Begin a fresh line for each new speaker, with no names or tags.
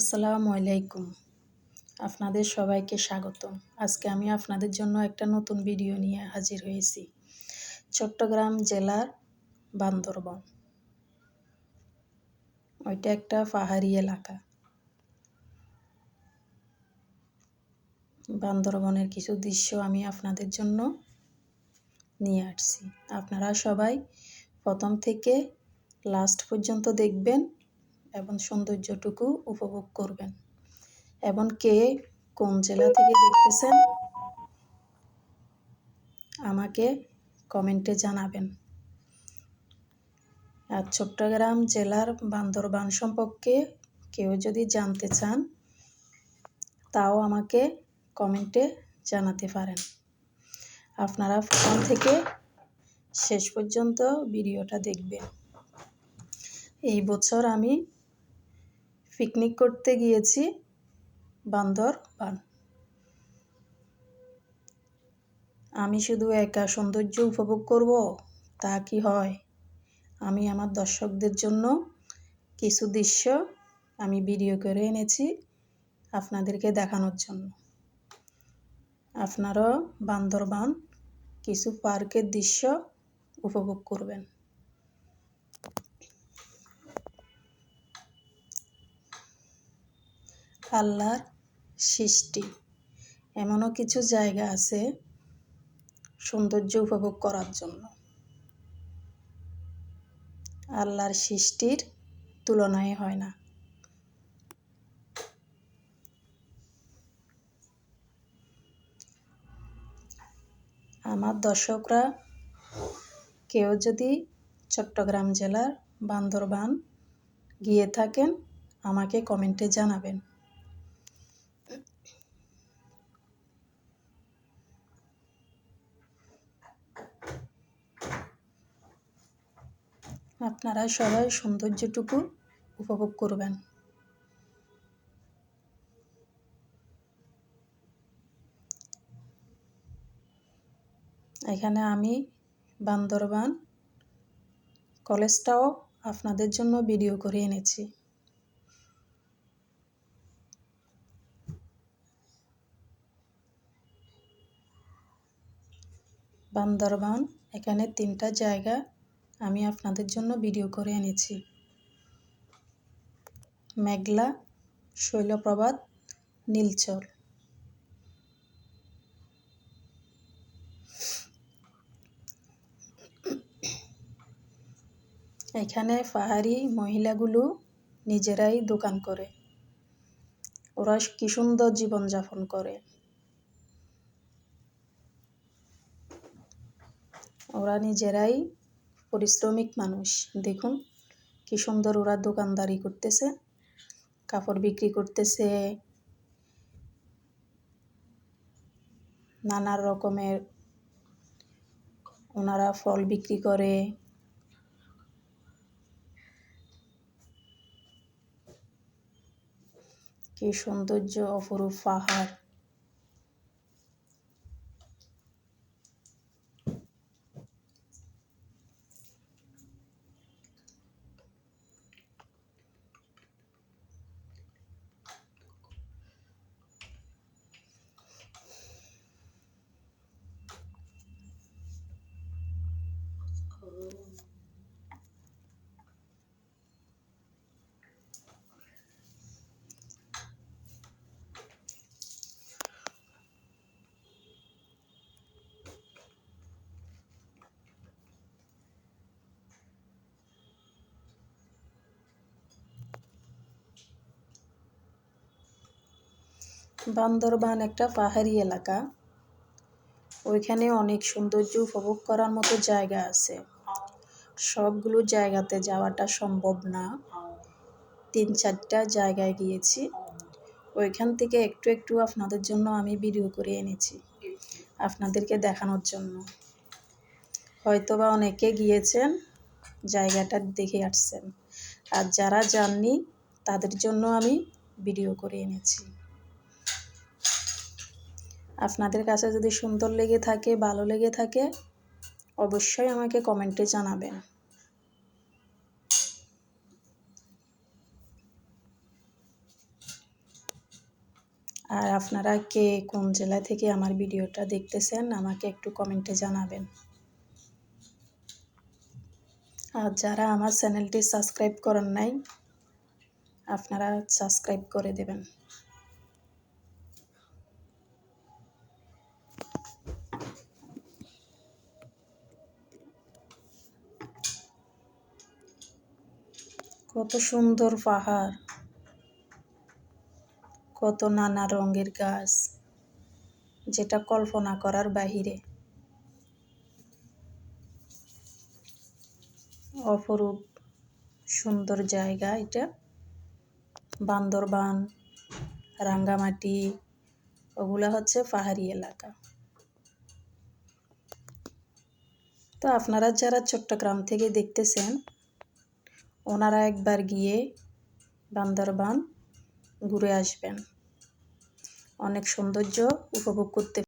আসসালামু আলাইকুম। আপনাদের সবাইকে স্বাগত আজকে আমি আপনাদের জন্য একটা নতুন ভিডিও নিয়ে হাজির হয়েছি। চট্টগ্রাম জেলার বান্দরবন। ওইটা একটা পাহাড়ি এলাকা। বান্দরবনের কিছু দৃশ্য আমি আপনাদের জন্য নিয়ে আসছি। আপনারা সবাই প্রথম থেকে লাস্ট পর্যন্ত দেখবেন। এবং সৌন্দর্যটুকু উপভোগ করবেন। এবং কে কোন জেলা থেকে দেখতেছেন, আমাকে কমেন্টে জানাবেন। আর চট্টগ্রাম জেলার বান্দরবান সম্পর্কে কেউ যদি জানতে চান, তাও আমাকে কমেন্টে জানাতে পারেন। আপনারা ফোন থেকে শেষ পর্যন্ত ভিডিওটা দেখবেন। এই বছর আমি পিকনিক করতে গিয়েছি। বান্দরবান আমি শুধু একা সৌন্দর্য উপভোগ করব, তা কি হয়? আমি আমার দর্শকদের জন্য কিছু দৃশ্য আমি ভিডিও করে এনেছি আপনাদেরকে দেখানোর জন্য। আপনারাও বান্দরবান কিছু পার্কের দৃশ্য উপভোগ করবেন। আল্লাহর সৃষ্টি। এমনও কিছু জায়গা আছে সৌন্দর্য উপভোগ করার জন্য। আল্লাহর সৃষ্টির তুলনায় হয় না। আমার দর্শকরা কেউ যদি চট্টগ্রাম জেলার বান্দরবান গিয়ে থাকেন, আমাকে কমেন্টে জানাবেন। আপনারা সবাই সৌন্দর্যটুকু উপভোগ করবেন। এখানে আমি বান্দরবান কলেজটাও আপনাদের জন্য ভিডিও করে এনেছি। বান্দরবান এখানে তিনটা জায়গা আমি আপনাদের জন্য ভিডিও করে এনেছি। মেঘলা শৈলপ্রবাদ নীলচর। এখানে পাহাড়ি মহিলাগুলো নিজেরাই দোকান করে। ওরা কি সুন্দর জীবনযাপন করে। ওরা নিজেরাই পরিশ্রমিক মানুষ। দেখুন, কি সুন্দর ওরা দোকানদারি করতেছে, কাপড় বিক্রি করতেছে। নানা রকমের ওনারা ফল বিক্রি করে। কি সৌন্দর্য, অপরূপ পাহাড়। বান্দরবান একটা পাহাড়ি এলাকা। ওইখানে অনেক সৌন্দর্য উপভোগ করার মতো জায়গা আছে। সবগুলো জায়গাতে যাওয়াটা সম্ভব না। তিন চারটা জায়গায় গিয়েছি। ওইখান থেকে একটু একটু আপনাদের জন্য আমি ভিডিও করে এনেছি, আপনাদেরকে দেখানোর জন্য। হয়তোবা অনেকে গিয়েছেন, জায়গাটা দেখে আসছেন। আর যারা যাননি, তাদের জন্য আমি ভিডিও করে এনেছি। আপনাদের কাছে যদি সুন্দর লেগে থাকে, ভালো লেগে থাকে, অবশ্যই আমাকে কমেন্টে জানাবেন। আর আপনারা কে কোন জেলা থেকে আমার ভিডিওটা দেখতেছেন, আমাকে একটু কমেন্টে জানাবেন। আর যারা আমার চ্যানেলটি সাবস্ক্রাইব করেন নাই, আপনারা সাবস্ক্রাইব করে দেবেন। কত সুন্দর পাহাড়, কত নানা রঙের গাছ, যেটা কল্পনা করার বাহিরে। অপরূপ সুন্দর জায়গা এটা। বান্দরবান, রাঙ্গামাটি, ওগুলা হচ্ছে পাহাড়ি এলাকা। তো আপনারা যারা চট্টগ্রাম থেকে দেখতেছেন ওনারা একবার গিয়ে বান্দরবান ঘুরে আসবেন। অনেক সৌন্দর্য উপভোগ করতে